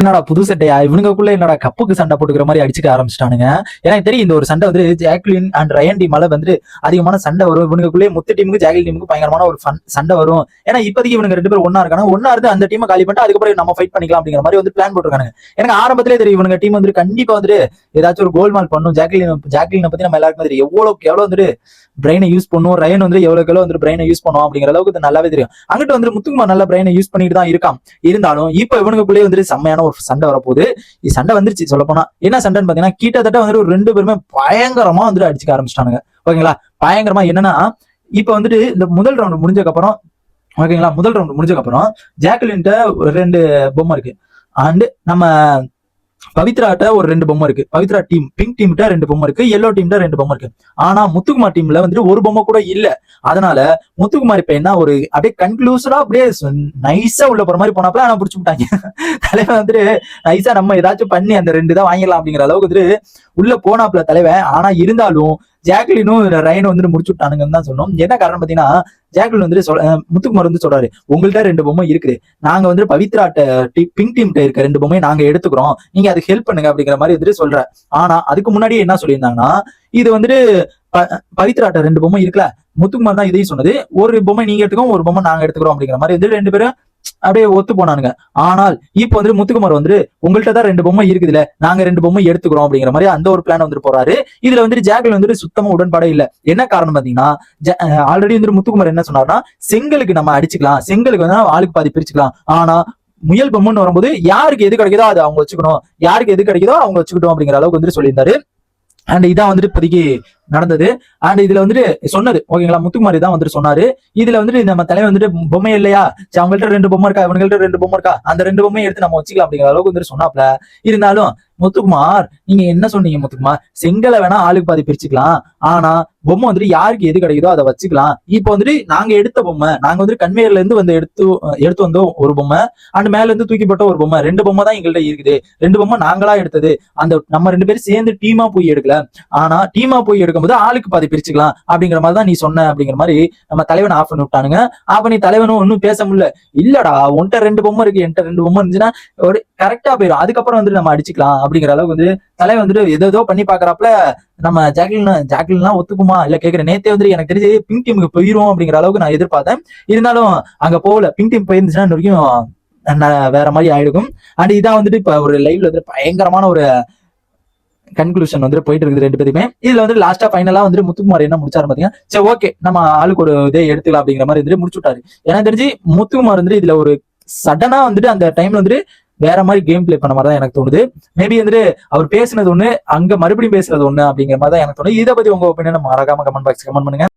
என்னடா புது சட்டையா இவனுக்குள்ள என்னடா கப்புக்கு சண்டை போட்டுக்கிற மாதிரி அடிச்சுக்க ஆரம்பிச்சிட்டானுங்க. எனக்கு தெரியும் இந்த ஒரு சண்டை வந்து ஜாக்லின் அண்ட் ரயன் டீமால வந்து அதிகமான சண்டை வரும். இவனுக்குள்ளே முத்து டீமுக்கு ஜாக்லின் டீமுக்கு பயங்கரமான ஒரு ஃபன் சண்டை வரும். ஏன்னா இப்போதைக்கு இவனுக்கு ரெண்டு பேரும் ஒன்னா இருக்காங்க. ஒன்னா இருந்து அந்த டீமை காலி பண்ணிட்டு அதுக்கப்புறம் நம்ம ஃபைட் பண்ணிக்கலாம் அப்படிங்கிற மாதிரி வந்து பிளான் போட்டுருக்காங்க எனக்கு ஆரம்பத்திலே தெரியும் இவனுங்க டீம் வந்து கண்டிப்பா வந்துட்டு ஏதாச்சும் ஒரு கோல் மால் பண்ணும். ஜாக்லின் ஜாக்லினை பத்தி நம்ம எல்லாருக்கும் தெரியும். எவ்வளவுக்கு எவ்வளவு வந்துட்டு பிரெயினை யூஸ் பண்ணும். ரயன் வந்து எவ்வளோ எவ்வளோ வந்து பிரெயினை யூஸ் பண்ணுவோம் அப்படிங்கிற அளவுக்கு நல்லாவே தெரியும். அங்கிட்டு வந்து முத்துக்குமார் நல்ல பிரெயினை யூஸ் பண்ணிட்டு தான் இருக்கான். இருந்தாலும் இப்போ இவனுக்குள்ளேயே வந்துட்டு செம்மையான ஒரு சண்டை வரப்போகுது. இது சண்டை வந்துருச்சு சொல்ல போனா என்ன சண்டைன்னு பாத்தீங்கன்னா கிட்டத்தட்ட வந்துட்டு ஒரு ரெண்டு பேருமே பயங்கரமா வந்துட்டு அடிச்சுக்க ஆரம்பிச்சிட்டானுங்க. ஓகேங்களா? பயங்கரமா என்னன்னா இப்ப வந்துட்டு இந்த முதல் ரவுண்ட் முடிஞ்சதுக்கு அப்புறம் ஓகேங்களா? முதல் ரவுண்ட் முடிஞ்சதுக்கு அப்புறம் ஜாக்லின்ட்ட ஒரு ரெண்டு பொம்மை இருக்கு. அண்டு நம்ம பவித்ராட்ட ஒரு ரெண்டு பொம்மை இருக்கு. பவித்ரா டீம் பிங்க் டீம்கிட்ட ரெண்டு பொம்மை இருக்கு. எல்லோ டீம்கிட்ட ரெண்டு பொம்மை இருக்கு. ஆனா முத்துக்குமார் டீம்ல வந்துட்டு ஒரு பொம்மை கூட இல்ல. அதனால முத்துக்குமார் இப்ப என்ன ஒரு அப்படியே கன்க்ளூசடா அப்படியே நைஸா உள்ள போற மாதிரி போனாப்ல ஆனா புடிச்சு விட்டாங்க. தலைவன் வந்துட்டு நைஸா நம்ம ஏதாச்சும் பண்ணி அந்த ரெண்டு தான் வாங்கிடலாம் அப்படிங்கிற அளவுக்கு வந்துட்டு உள்ள போனாப்ல தலைவன். ஆனா இருந்தாலும் ஜாக்லினும் ரயனும் வந்துட்டு முடிச்சு விட்டானுங்கன்னு தான் சொன்னோம் என்ன காரணம் பாத்தீங்கன்னா ஜாக்லின் வந்துட்டு சொல் முத்துக்குமார் வந்து சொல்றாரு உங்கள்கிட்ட ரெண்டு பொம்மை இருக்குது. நாங்க வந்து பவித்ராட்ட பிங்க் டீம்கிட்ட இருக்க ரெண்டு பொம்மையை நாங்க எடுத்துக்கிறோம். நீங்க அதுக்கு ஹெல்ப் பண்ணுங்க அப்படிங்கிற மாதிரி வந்துட்டு சொல்ற ஆனா அதுக்கு முன்னாடியே என்ன சொல்லியிருந்தாங்கன்னா இது வந்துட்டு ப- பவித்ராட்ட ரெண்டு பொம்மை இருக்குல்ல முத்துக்குமார் தான் இதையும் சொன்னது. ஒரு பொம்மை நீங்க எடுத்துக்கோ ஒரு பொம்மை நாங்க எடுத்துக்கிறோம் அப்படிங்கிற மாதிரி வந்து ரெண்டு பேரும் அப்படியே ஒத்து போனானுங்க. ஆனால் இப்போ வந்து முத்துக்குமார் வந்து உங்கள்கிட்ட தான் ரெண்டு பொம்மை இருக்குதுல நாங்க ரெண்டு பொம்மை எடுத்துக்கிறோம் அப்படிங்கிற மாதிரி அந்த ஒரு பிளான் வந்துட்டு போறாரு. இதுல வந்துட்டு ஜாக்லின் வந்துட்டு சுத்தமா உடன்பாடே இல்ல. என்ன காரணம் பாத்தீங்கன்னா ஆல்ரெடி வந்துட்டு முத்துக்குமார் என்ன சொன்னார்னா செங்கலுக்கு நம்ம அடிச்சுக்கலாம் செங்கலுக்கு வந்து ஆளுக்கு பாதி பிரிச்சுக்கலாம். ஆனா முயல் பொம்மைன்னு வரும்போது யாருக்கு எது கிடைக்குதோ அது அவங்க வச்சுக்கணும். யாருக்கு எது கிடைக்குதோ அவங்க வச்சுக்கிட்டோம் அப்படிங்கிற அளவுக்கு வந்துட்டு சொல்லியிருந்தாரு. அண்ட் இதான் வந்துட்டு இப்போதைக்கு நடந்தது. அண்ட் இதுல வந்துட்டு சொன்னது. ஓகேங்களா முத்துக்குமாரி தான் வந்துட்டு சொன்னாரு. இதுல வந்துட்டு நம்ம தலைவர் வந்துட்டு பொம்மை இல்லையா? அவங்கள்ட்ட ரெண்டு பொம்மை இருக்கா? இவங்கள்ட்ட ரெண்டு பொம்மை இருக்கா? அந்த ரெண்டு பொம்மையை எடுத்து நம்ம வச்சுக்கலாம் அப்படிங்கிற அளவுக்கு வந்துட்டு சொன்னாப்ல இருந்தாலும் முத்துக்குமார் நீங்க என்ன சொன்னீங்க முத்துக்குமார்? செங்கலை வேணா ஆளுக்கு பாதி பிரிச்சுக்கலாம். ஆனா பொம்மை வந்துட்டு யாருக்கு எது கிடைக்குதோ அதை வச்சுக்கலாம். இப்போ வந்துட்டு நாங்க எடுத்த பொம்மை நாங்க வந்துட்டு கன்வேயர்ல இருந்து வந்து எடுத்து எடுத்து வந்தோம் ஒரு பொம்மை அண்ட் மேல இருந்து தூக்கிப்பட்ட ஒரு பொம்மை ரெண்டு பொம்மை தான் எங்கள்ட்ட இருக்குது. ரெண்டு பொம்மை நாங்களா எடுத்தது. அந்த நம்ம ரெண்டு பேரும் சேர்ந்து டீமா போய் எடுக்கல. ஆனா டீமா போய் எடுக்கும்போது ஆளுக்கு பாதி பிரிச்சுக்கலாம் அப்படிங்கிற மாதிரி தான் நீ சொன்ன அப்படிங்கிற மாதிரி நம்ம தலைவன் ஆஃப் பண்ணி விட்டானுங்க. ஆஃப் பண்ணி தலைவனும் ஒன்னும் பேச முடியல. இல்லடா உன்கிட்ட ரெண்டு பொம்மை இருக்கு என்கிட்ட ரெண்டு பொம்மை இருந்துச்சுன்னா ஒரு கரெக்டா போயிடும் அதுக்கப்புறம் வந்துட்டு நம்ம அடிச்சுக்கலாம் அப்படிங்கிற அளவுக்கு வந்து தலைவன் வந்துட்டு ஏதோ பண்ணி பாக்குறாப்புல நம்ம ஜாக்லின் ஜாக்லின்லாம் ஒத்துக்குமா? இல்ல கேக்குற நேத்தே வந்துட்டு எனக்கு தெரிஞ்சு பிங்க் டீமுக்கு போயிரும் அப்படிங்கிற அளவுக்கு நான் எதிர்பார்த்தேன். இருந்தாலும் அங்க போகல. பிங்க் டீம் போயிருந்துச்சுன்னா இன்ன வரைக்கும் வேற மாதிரி ஆயிடுக்கும். அண்ட் இதான் வந்துட்டு இப்ப ஒரு லைவ்ல வந்து பயங்கரமான ஒரு கன்க்ளூஷன் வந்து போயிட்டு இருக்குது ரெண்டு பேருமே. இதுல வந்து லாஸ்டா ஃபைனலா வந்து முத்துக்குமார் என்ன முடிச்சாரு பாத்தீங்கன்னா சரி ஓகே நம்ம ஆளுக்கு ஒரு இதே எடுத்துக்கலாம் அப்படிங்கிற மாதிரி வந்து முடிச்சு விட்டாரு எனக்கு தெரிஞ்சு முத்துக்குமார் வந்துட்டு இதுல ஒரு சடனா வந்துட்டு அந்த டைம்ல வந்துட்டு வேற மாதிரி கேம் பிளே பண்ண மாதிரி தான் எனக்கு தோணுது. மேபி வந்துட்டு அவர் பேசுனது ஒண்ணு அங்க மறுபடியும் பேசுறது ஒண்ணு அப்படிங்கிற மாதிரி தான் எனக்கு தோணுது. இதை பத்தி உங்க ஒப்பீனியன் மறக்காம கமெண்ட் பாக்ஸ் கமெண்ட் பண்ணுங்க.